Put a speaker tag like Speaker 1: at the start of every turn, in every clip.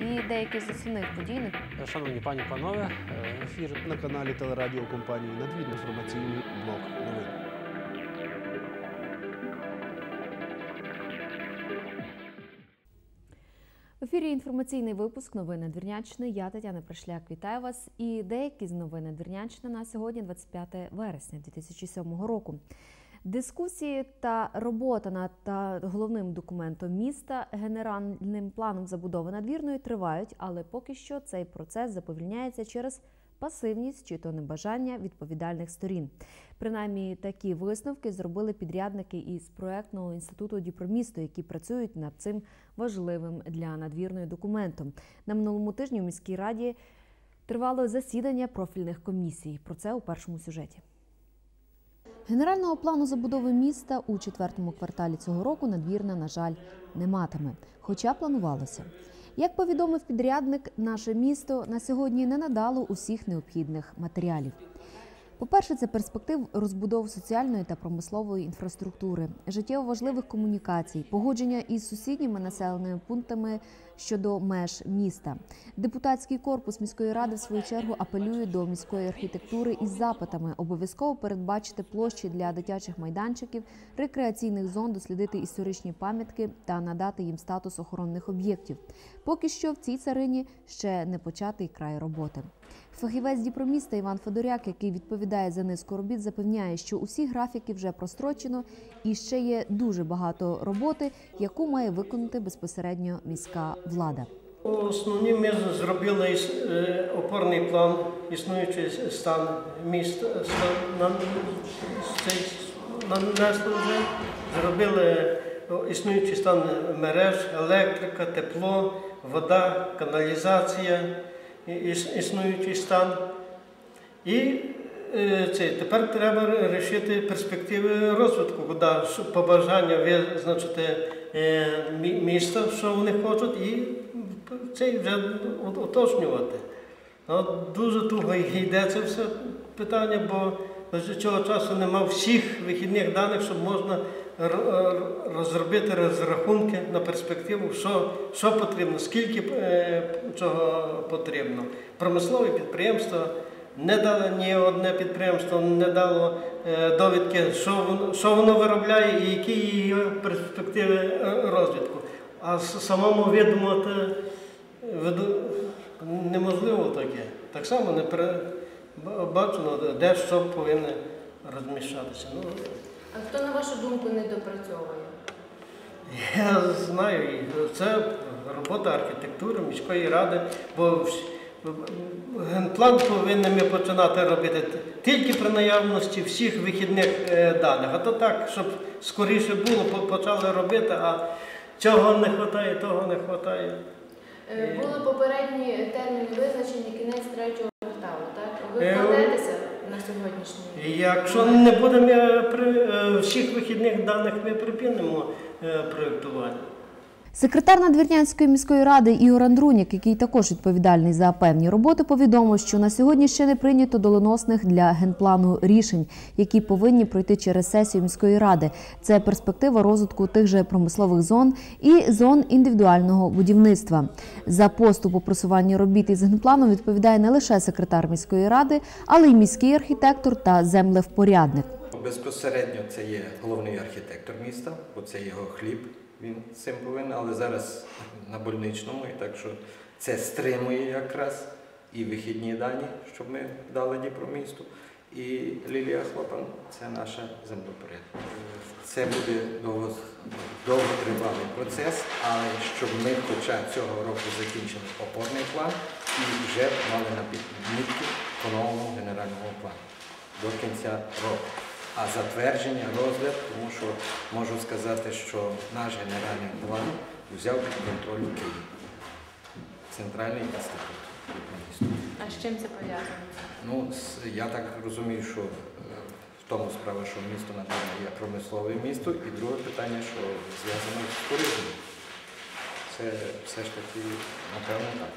Speaker 1: і деякі з основних подій.
Speaker 2: Шановні пані панове, е, ефір
Speaker 3: на каналі телерадіокомпанії «Надвір» інформаційний блок новин.
Speaker 1: В ефірі інформаційний випуск новини Двірняччини. Я Тетяна Пришляк. Вітаю вас. І деякі з новин Двірняччини на сьогодні, 25 вересня 2007 року. Дискусії та робота над головним документом міста генеральним планом забудови надвірної тривають, але поки що цей процес заповільняється через пасивність чи то небажання відповідальних сторін. Принаймні такі висновки зробили підрядники із проектного інституту Діпромісто, які працюють над цим важливим для надвірної документом. На минулому тижні у міській раді тривало засідання профільних комісій. Про це у першому сюжеті. Генерального плану забудови міста у четвертому кварталі цього року надвірна, на жаль, не матиме, хоча планувалося. Як повідомив підрядник, наше місто на сьогодні не надало усіх необхідних матеріалів. По-перше, це перспектив розбудови соціальної та промислової інфраструктури, життєво важливих комунікацій, погодження із сусідніми населеними пунктами щодо меж міста. Депутатський корпус міської ради в свою чергу апелює до міської архітектури із запитами обов'язково передбачити площі для дитячих майданчиків, рекреаційних зон, дослідити історичні пам'ятки та надати їм статус охоронних об'єктів. Поки що в цій царині ще не початий край роботи. Фахівець Діпроміста Іван Федоряк, який відповідає за низку робіт, запевняє, що усі графіки вже прострочено і ще є дуже багато роботи, яку має виконати безпосередньо міська влада.
Speaker 4: Основні ми зробили е, опорний план, існуючий стан стан, на, вже, зробили існуючий стан мереж, електрика, тепло, вода, каналізація, існуючий стан. І е, це, тепер треба вирішити перспективи розвитку, куди побажання визначити е, мі- міста, що вони хочуть, і це вже уточнювати. Ну, дуже туго йде це все питання, бо до цього часу нема всіх вихідних даних, щоб можна розробити розрахунки на перспективу, що, що потрібно, скільки е, чого потрібно. Промислові підприємства не дало ні одне підприємство, не дало е, довідки, що воно, що воно виробляє і які її перспективи е, розвитку. А самому видумати виду- неможливо таке. Так само не передбачено, де що повинно розміщатися.
Speaker 5: А хто, на вашу думку, не допрацьовує?
Speaker 4: я знаю, це робота архітектури міської ради, бо генплан повинні ми починати робити тільки при наявності всіх вихідних е, даних. А то так, щоб скоріше було, почали робити, а цього не вистачає, того не вистачає.
Speaker 5: Е, Були попередні терміни визначені кінець третього кварталу, так? Ви
Speaker 4: Е,
Speaker 5: вкладетеся сьогоднішній
Speaker 4: Якщо не будемо е, е, всіх вихідних даних, ми припинимо е, проєктування.
Speaker 1: Секретар Надвірнянської міської ради Ігор Андруняк, який також відповідальний за певні роботи, повідомив, що на сьогодні ще не прийнято доленосних для генплану рішень, які повинні пройти через сесію міської ради. Це перспектива розвитку тих же промислових зон і зон індивідуального будівництва. За поступ у просуванні робіт із генпланом відповідає не лише секретар міської ради, але й міський архітектор та землевпорядник.
Speaker 6: Безпосередньо це є головний архітектор міста, бо це його хліб, він цим повинен, але зараз на больничному, і так що це стримує якраз і вихідні дані, щоб ми дали Дніпромісту. І Лілія Хлопан це наша землепорядка. Це буде довго, довготривалий процес, але щоб ми хоча цього року закінчили опорний план і вже мали на підмітки по новому генеральному плану до кінця року. А затвердження, розгляд, тому що можу сказати, що наш генеральний план взяв під контроль Київ, Центральний інститут.
Speaker 5: А з чим це пов'язано?
Speaker 6: Ну, я так розумію, що е, в тому справа, що місто напевно є промислове місто, і друге питання, що зв'язано з туризмом. Це все ж таки, напевно, так.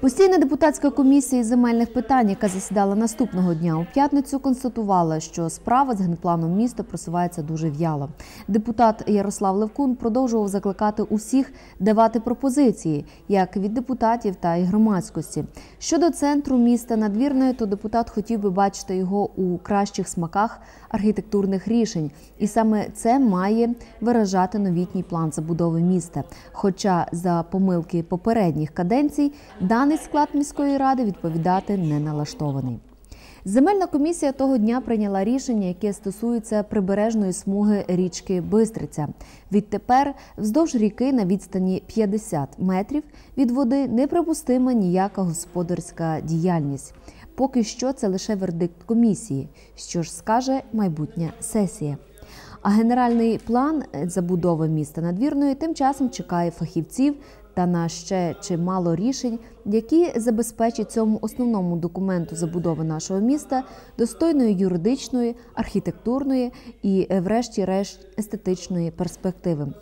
Speaker 1: Постійна депутатська комісія із земельних питань, яка засідала наступного дня у п'ятницю, констатувала, що справа з генпланом міста просувається дуже в'яло. Депутат Ярослав Левкун продовжував закликати усіх давати пропозиції, як від депутатів, та й громадськості. Щодо центру міста надвірної, то депутат хотів би бачити його у кращих смаках архітектурних рішень, і саме це має виражати новітній план забудови міста. Хоча за помилки попередніх каденцій даний склад міської ради відповідати не налаштований. Земельна комісія того дня прийняла рішення, яке стосується прибережної смуги річки Бистриця. Відтепер вздовж ріки на відстані 50 метрів від води неприпустима ніяка господарська діяльність. Поки що це лише вердикт комісії, що ж скаже майбутня сесія. А генеральний план забудови міста надвірної тим часом чекає фахівців та на ще чимало рішень, які забезпечать цьому основному документу забудови нашого міста достойної юридичної, архітектурної і, е, врешті-решт, естетичної перспективи.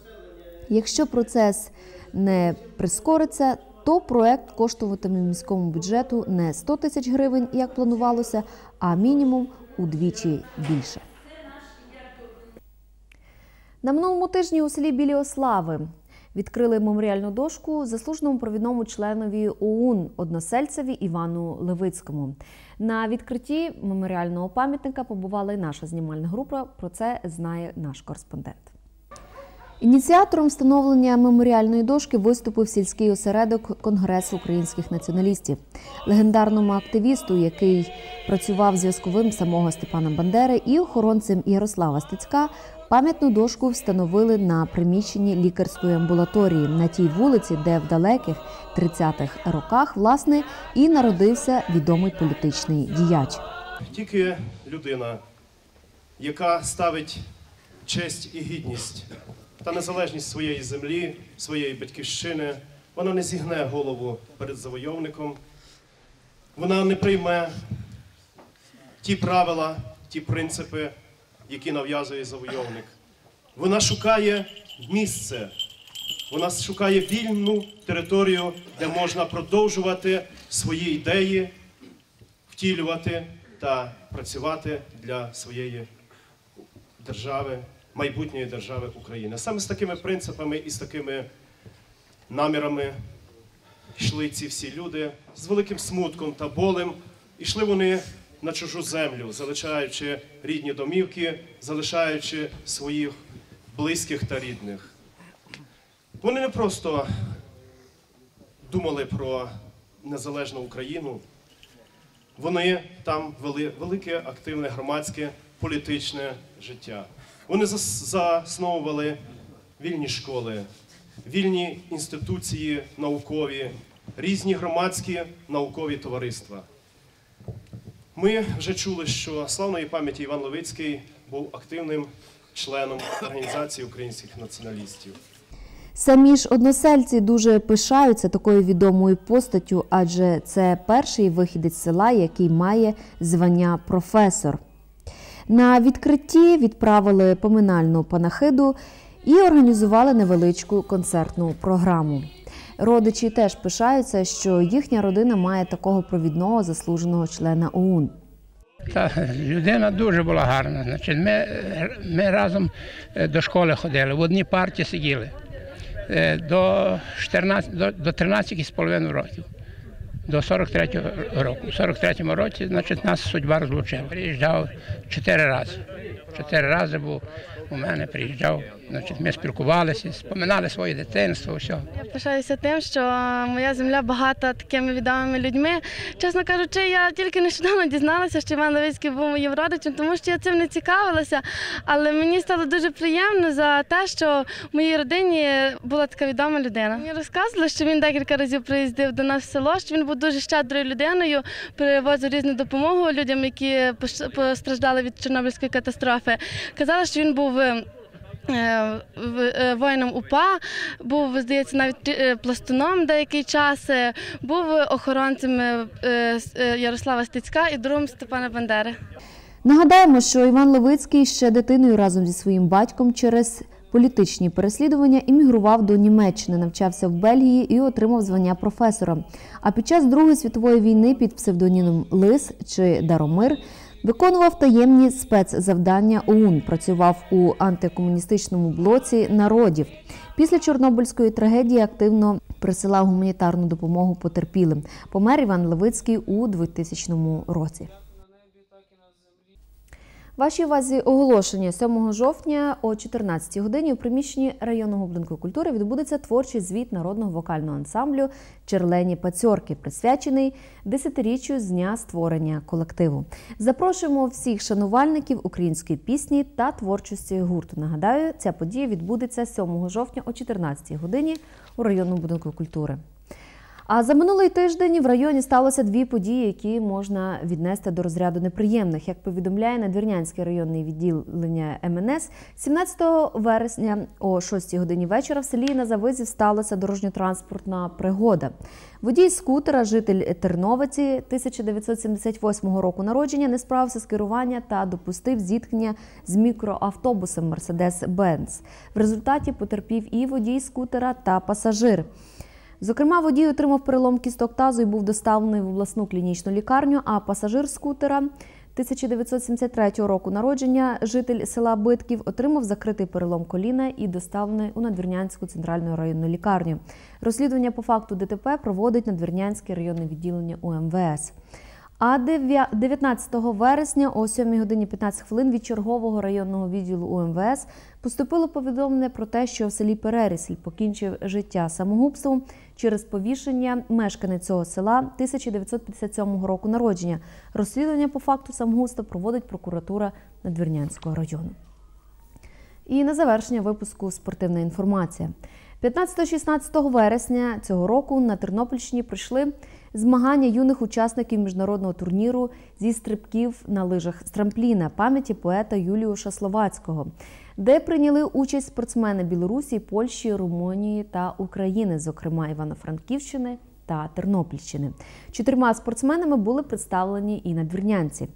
Speaker 1: Якщо процес не прискориться, то проект коштуватиме міському бюджету не 100 тисяч гривень, як планувалося, а мінімум удвічі більше. На минулому тижні у селі Білі Ослави відкрили меморіальну дошку заслуженому провідному членові ОУН односельцеві Івану Левицькому. На відкритті меморіального пам'ятника побувала і наша знімальна група. Про це знає наш кореспондент. Ініціатором встановлення меморіальної дошки виступив сільський осередок Конгресу українських націоналістів, легендарному активісту, який працював зв'язковим самого Степана Бандери і охоронцем Ярослава Стецька. Пам'ятну дошку встановили на приміщенні лікарської амбулаторії на тій вулиці, де в далеких 30-х роках власне і народився відомий політичний діяч.
Speaker 7: Тільки людина, яка ставить честь і гідність та незалежність своєї землі, своєї батьківщини, вона не зігне голову перед завойовником, вона не прийме ті правила, ті принципи, які нав'язує завойовник. Вона шукає місце, вона шукає вільну територію, де можна продовжувати свої ідеї, втілювати та працювати для своєї держави, майбутньої держави України. Саме з такими принципами і з такими намірами йшли ці всі люди з великим смутком та болем. Ішли вони на чужу землю, залишаючи рідні домівки, залишаючи своїх близьких та рідних. Вони не просто думали про незалежну Україну, вони там вели велике активне громадське політичне життя. Вони засновували вільні школи, вільні інституції наукові, різні громадські наукові товариства. Ми вже чули, що славної пам'яті Іван Левицький був активним членом організації українських націоналістів.
Speaker 1: Самі ж односельці дуже пишаються такою відомою постаттю, адже це перший вихідець села, який має звання професор. На відкритті відправили поминальну панахиду і організували невеличку концертну програму. Родичі теж пишаються, що їхня родина має такого провідного заслуженого члена ОУН.
Speaker 8: Та людина дуже була гарна. Значить, ми, ми разом е, до школи ходили, в одній парті сиділи Е, до 14, до, до 13,5 років. До 43-го року. У 43-му році, значить, нас судьба розлучила. Приїжджав чотири рази. Чотири рази був у мене, приїжджав. Значить, ми спілкувалися, споминали своє дитинство, все.
Speaker 9: Я пишаюся тим, що моя земля багата такими відомими людьми. Чесно кажучи, я тільки нещодавно дізналася, що Іван Левицький був моїм родичем, тому що я цим не цікавилася. Але мені стало дуже приємно за те, що в моїй родині була така відома людина. Мені розказували, що він декілька разів приїздив до нас в село, що він був дуже щедрою людиною, привозив різну допомогу людям, які постраждали від Чорнобильської катастрофи. Казали, що він був. е, е, е, воїном УПА, був, здається, навіть пластуном деякий час, був охоронцем Ярослава Стецька і другом Степана Бандери.
Speaker 1: Нагадаємо, що Іван Левицький ще дитиною разом зі своїм батьком через політичні переслідування, іммігрував до Німеччини, навчався в Бельгії і отримав звання професора. А під час Другої світової війни під псевдонімом Лис чи Даромир виконував таємні спецзавдання ОУН, працював у антикомуністичному блоці народів. Після Чорнобильської трагедії активно присилав гуманітарну допомогу потерпілим. Помер Іван Левицький у 2000 році. Вашій увазі оголошення 7 жовтня о 14 годині у приміщенні районного будинку культури відбудеться творчий звіт народного вокального ансамблю Черлені Пацьорки, присвячений десятиріччю з дня створення колективу. Запрошуємо всіх шанувальників української пісні та творчості гурту. Нагадаю, ця подія відбудеться 7 жовтня о 14 годині у районному будинку культури. А за минулий тиждень в районі сталося дві події, які можна віднести до розряду неприємних. Як повідомляє Надвірнянське районне відділення МНС, 17 вересня о 6 годині вечора в селі на Завизів сталася дорожньо-транспортна пригода. Водій скутера, житель Терновиці 1978 року народження, не справився з керування та допустив зіткнення з мікроавтобусом Mercedes-Benz. В результаті потерпів і водій скутера та пасажир. Зокрема, водій отримав перелом кісток тазу і був доставлений в обласну клінічну лікарню, а пасажир скутера 1973 року народження, житель села Битків, отримав закритий перелом коліна і доставлений у Надвірнянську центральну районну лікарню. Розслідування по факту ДТП проводить Надвірнянське районне відділення УМВС. А 19 вересня о 7 годині 15 хвилин від чергового районного відділу УМВС поступило повідомлення про те, що в селі Перерісль покінчив життя самогубством через повішення мешканець цього села 1957 року народження. Розслідування по факту самогубства проводить прокуратура Надвірнянського району. І на завершення випуску спортивна інформація. 15-16 вересня цього року на Тернопільщині пройшли змагання юних учасників міжнародного турніру зі стрибків на лижах з трампліна пам'яті поета Юліуша Словацького, де прийняли участь спортсмени Білорусі, Польщі, Румунії та України, зокрема Івано-Франківщини та Тернопільщини. Чотирма спортсменами були представлені і надвірнянці.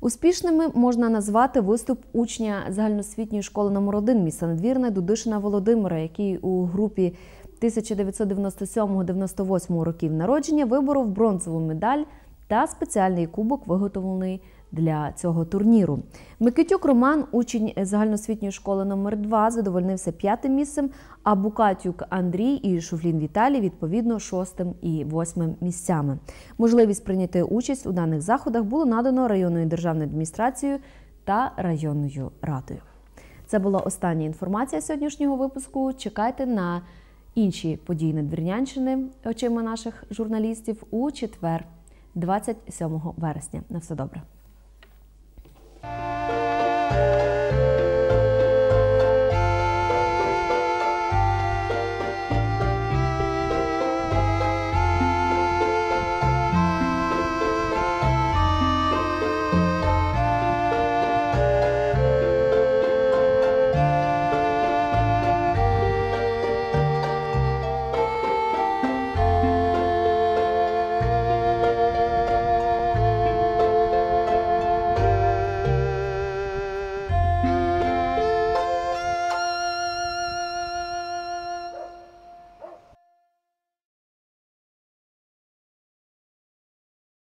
Speaker 1: Успішними можна назвати виступ учня загальноосвітньої школи номер 1 міста Надвірне Дудишина Володимира, який у групі 1997-98 років народження виборов бронзову медаль та спеціальний кубок, виготовлений для цього турніру. Микитюк Роман, учень загальноосвітньої школи номер 2 задовольнився п'ятим місцем, а Букатюк Андрій і Шуфлін Віталій відповідно шостим і восьмим місцями. Можливість прийняти участь у даних заходах було надано районною державною адміністрацією та районною радою. Це була остання інформація сьогоднішнього випуску. Чекайте на інші події Надвірнянщини очима наших журналістів у четвер, 27 вересня. На все добре.